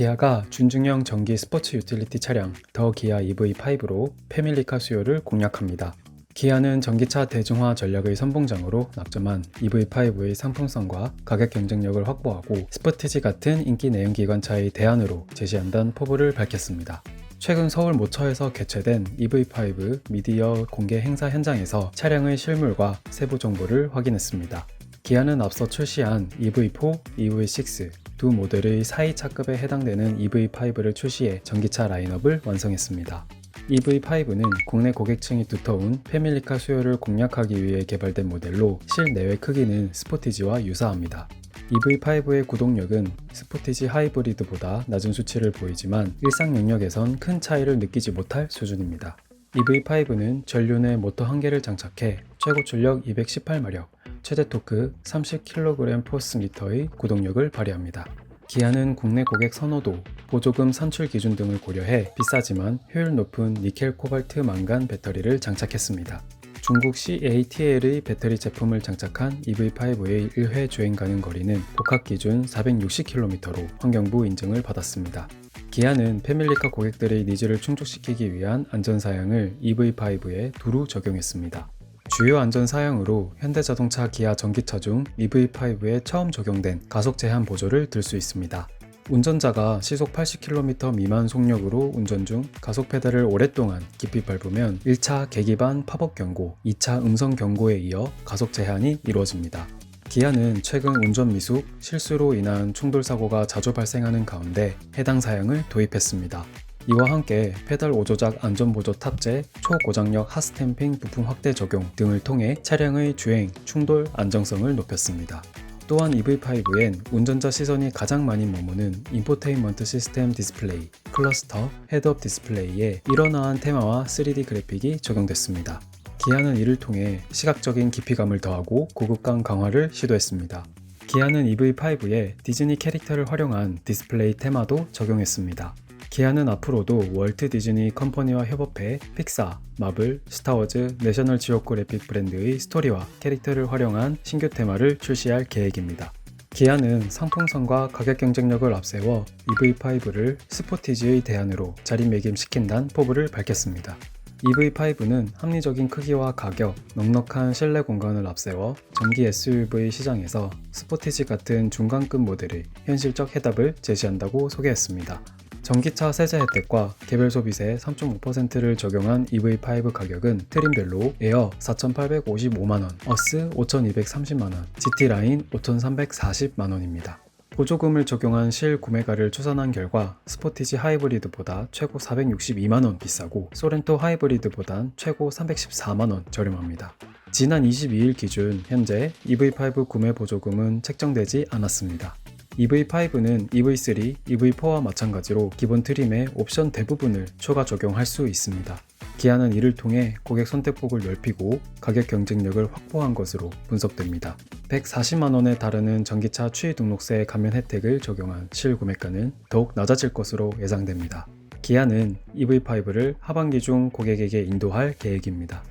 기아가 준중형 전기 스포츠 유틸리티 차량 더 기아 EV5로 패밀리카 수요를 공략합니다. 기아는 전기차 대중화 전략의 선봉장으로 낙점한 EV5의 상품성과 가격 경쟁력을 확보하고 스포티지 같은 인기 내연 기관차의 대안으로 제시한다는 포부를 밝혔습니다. 최근 서울 모처에서 개최된 EV5 미디어 공개 행사 현장에서 차량의 실물과 세부 정보를 확인했습니다. 기아는 앞서 출시한 EV4, EV6 두 모델의 4위 차급에 해당되는 EV5를 출시해 전기차 라인업을 완성했습니다. EV5는 국내 고객층이 두터운 패밀리카 수요를 공략하기 위해 개발된 모델로 실내외 크기는 스포티지와 유사합니다. EV5의 구동력은 스포티지 하이브리드보다 낮은 수치를 보이지만 일상 영역에선 큰 차이를 느끼지 못할 수준입니다. EV5는 전류 내 모터 한 개를 장착해 최고 출력 218마력, 최대 토크 30kg 포스 미터의 구동력을 발휘합니다. 기아는 국내 고객 선호도, 보조금 산출 기준 등을 고려해 비싸지만 효율 높은 니켈 코발트 망간 배터리를 장착했습니다. 중국 CATL의 배터리 제품을 장착한 EV5의 1회 주행 가능 거리는 복합 기준 460km로 환경부 인증을 받았습니다. 기아는 패밀리카 고객들의 니즈를 충족시키기 위한 안전 사양을 EV5에 두루 적용했습니다. 주요 안전 사양으로 현대자동차 기아 전기차 중 EV5에 처음 적용된 가속 제한 보조를 들 수 있습니다. 운전자가 시속 80km 미만 속력으로 운전 중 가속 페달을 오랫동안 깊이 밟으면 1차 계기반 팝업 경고, 2차 음성 경고에 이어 가속 제한이 이루어집니다. 기아는 최근 운전 미숙, 실수로 인한 충돌 사고가 자주 발생하는 가운데 해당 사양을 도입했습니다. 이와 함께 페달 5조작 안전보조 탑재, 초고장력 핫스탬핑 부품 확대 적용 등을 통해 차량의 주행, 충돌 안정성을 높였습니다. 또한 EV5엔 운전자 시선이 가장 많이 머무는 인포테인먼트 시스템 디스플레이, 클러스터, 헤드업 디스플레이에 일어나한 테마와 3D 그래픽이 적용됐습니다. 기아는 이를 통해 시각적인 깊이감을 더하고 고급감 강화를 시도했습니다. 기아는 EV5에 디즈니 캐릭터를 활용한 디스플레이 테마도 적용했습니다. 기아는 앞으로도 월트 디즈니 컴퍼니와 협업해 픽사, 마블, 스타워즈, 내셔널 지오그래픽 브랜드의 스토리와 캐릭터를 활용한 신규 테마를 출시할 계획입니다. 기아는 상품성과 가격 경쟁력을 앞세워 EV5를 스포티지의 대안으로 자리매김시킨다는 포부를 밝혔습니다. EV5는 합리적인 크기와 가격, 넉넉한 실내 공간을 앞세워 전기 SUV 시장에서 스포티지 같은 중간급 모델의 현실적 해답을 제시한다고 소개했습니다. 전기차 세제 혜택과 개별 소비세 3.5%를 적용한 EV5 가격은 트림별로 에어 4,855만원, 어스 5,230만원, GT라인 5,340만원입니다. 보조금을 적용한 실 구매가를 추산한 결과 스포티지 하이브리드보다 최고 462만원 비싸고 소렌토 하이브리드보단 최고 314만원 저렴합니다. 지난 22일 기준 현재 EV5 구매 보조금은 책정되지 않았습니다. EV5는 EV3, EV4와 마찬가지로 기본 트림의 옵션 대부분을 추가 적용할 수 있습니다. 기아는 이를 통해 고객 선택폭을 넓히고 가격 경쟁력을 확보한 것으로 분석됩니다. 140만 원에 달하는 전기차 추이 등록세 감면 혜택을 적용한 실 구매가는 더욱 낮아질 것으로 예상됩니다. 기아는 EV5를 하반기 중 고객에게 인도할 계획입니다.